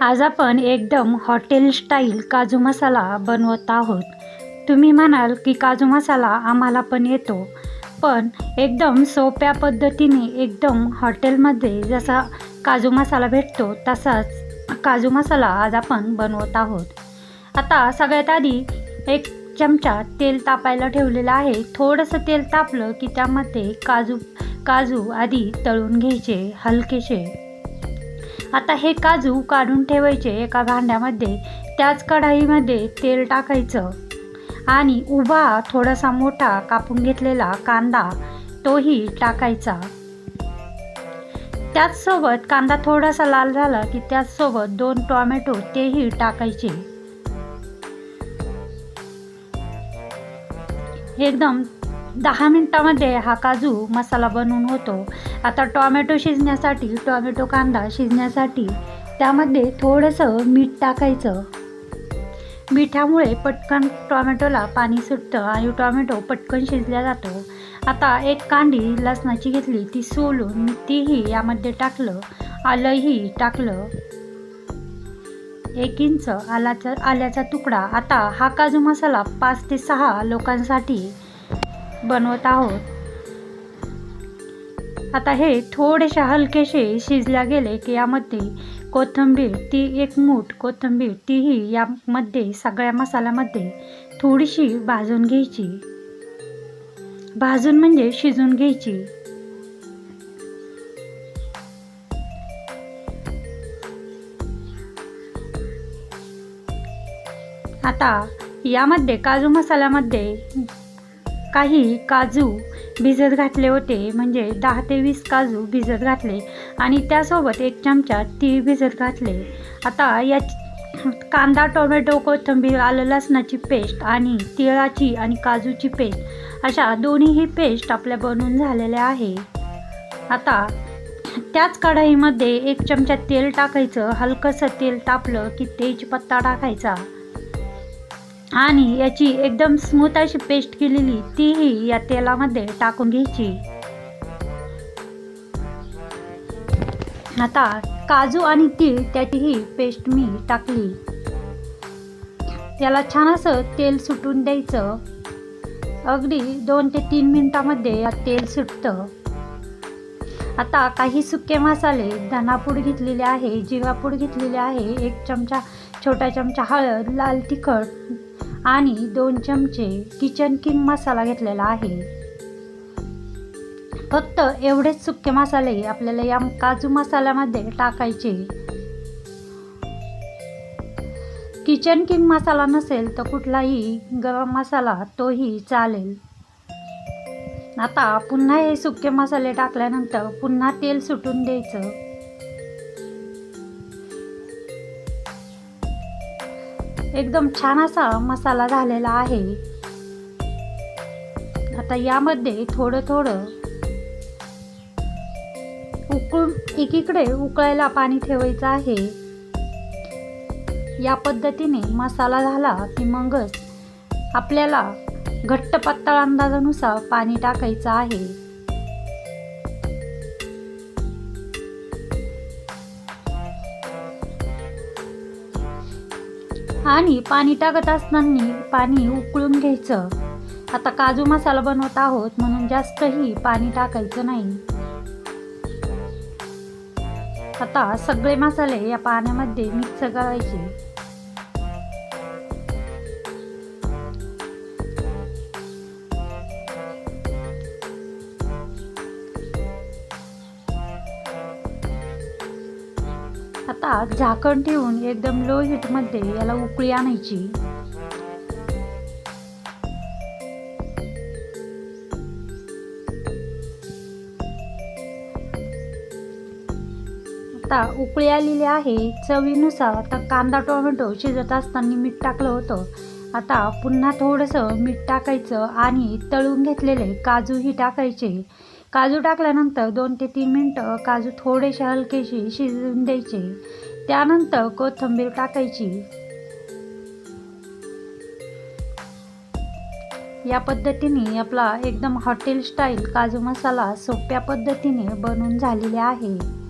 आज आपण एकदम हॉटेल स्टाईल काजू मसाला बनवत आहोत. तुम्ही म्हणाल की काजू मसाला आम्हाला पण येतो पण एकदम सोप्या पद्धतीने एकदम हॉटेलमध्ये जसा काजू मसाला भेटतो तसाच काजू मसाला आज आपण बनवत आहोत. आता सगळ्यात आधी एक चमचा तेल तापायला ठेवलेलं आहे. थोडंसं तेल तापलं की त्यामध्ये काजू काजू आधी तळून घ्यायचे हलकेसे आता हे काजू काढून ठेवायचे एका भांड्यामध्ये त्याच कढाईमध्ये तेल टाकायचं. आणि उभा थोडासा मोठा कापून घेतलेला कांदा तोही टाकायचा. त्याचसोबत कांदा थोडासा लाल झाला की त्याचसोबत दोन टोमॅटो तेही टाकायचे. एकदम दहा मिनटामध्ये हा काजू मसाला बनवून होतो. आता टॉमॅटो शिजण्यासाठी टॉमॅटो कांदा शिजण्यासाठी त्यामध्ये थोडंसं मीठ टाकायचं. मिठामुळे पटकन टॉमॅटोला पाणी सुटतं आणि टॉमॅटो पटकन शिजल्या जातो. आता एक कांडी लसणाची घेतली ती सोलून तीही यामध्ये टाकलं आलंही टाकलं. एक इंच आलाचा आल्याचा तुकडा. आता हा काजू मसाला पाच ते सहा लोकांसाठी बनवत आहोत. आता हे थोडेसे हलकेसे शिजल्या गेले की यामध्ये कोथिंबीर ती एक मूठ कोथिंबीर तीही यामध्ये सगळ्या मसाल्यामध्ये थोडीशी भाजून घ्यायची. भाजून म्हणजे शिजून घ्यायची. आता यामध्ये काजू मसाल्यामध्ये काही काजू भिजत घातले होते. म्हणजे दहा ते वीस काजू भिजत घातले आणि त्यासोबत एक चमचा तीळ भिजत घातले. आता या कांदा टोमॅटो कोथिंबीर आलं लसणाची पेस्ट आणि तिळाची आणि काजूची पेस्ट अशा दोन्हीही पेस्ट आपल्या बनवून झालेल्या आहे. आता त्याच कढाईमध्ये एक चमचा तेल टाकायचं. हलकंसं तेल तापलं की तेजपत्ता टाकायचा. आणि याची एकदम स्मूथ अशी पेस्ट केलेली तीही या तेलामध्ये टाकून घ्यायची. आता काजू आणि तीळ त्याचीही पेस्ट मी टाकली. त्याला छान असं तेल सुटून द्यायचं. अगदी दोन ते तीन मिनटामध्ये या तेल सुटतं. आता काही सुके मसाले धनापूड घेतलेले आहे जिवापूड घेतलेले आहे एक चमचा छोटा चमचा हळद लाल तिखट आणि दोन चमचे किचन किंग मसाला घेतलेला आहे. फक्त एवढेच सुके मसाले आपल्याला या काजू मसाल्यामध्ये टाकायचे. किचन किंग मसाला नसेल तर कुठलाही गरम मसाला तोही चालेल. आता पुन्हा हे सुके मसाले टाकल्यानंतर पुन्हा तेल सुटून द्यायचं. एकदम छान असा मसाला झालेला आहे. आता यामध्ये थोडं थोडं उकळून एकीकडे उकळायला पाणी ठेवायचं आहे. या पद्धतीने मसाला झाला की मगच आपल्याला घट्ट पातळ अंदाजानुसार पाणी टाकायचं आहे. आणि पाणी टाकत असताना पाणी उकळून घ्यायचं. आता काजू मसाला बनवत आहोत म्हणून जास्तही पाणी टाकायचं नाही. आता सगळे मसाले या पाण्यामध्ये मिक्स करायचे. आता झाकण ठेवून एकदम लो हीटमध्ये याला उकळी आणायची. आता उकळी आलेली आहे. चवीनुसार आता कांदा टोमॅटो शिजत असताना मीठ टाकलं होतं. आता पुन्हा थोडंसं मीठ टाकायचं आणि तळून घेतलेले काजूही टाकायचे. काजू टाकल्यानंतर दोन ते तीन मिनटं काजू थोडेसे हलकेशी शिजून द्यायचे. त्यानंतर कोथिंबीर टाकायची. या पद्धतीने आपला एकदम हॉटेल स्टाईल काजू मसाला सोप्या पद्धतीने बनवून झालेला आहे.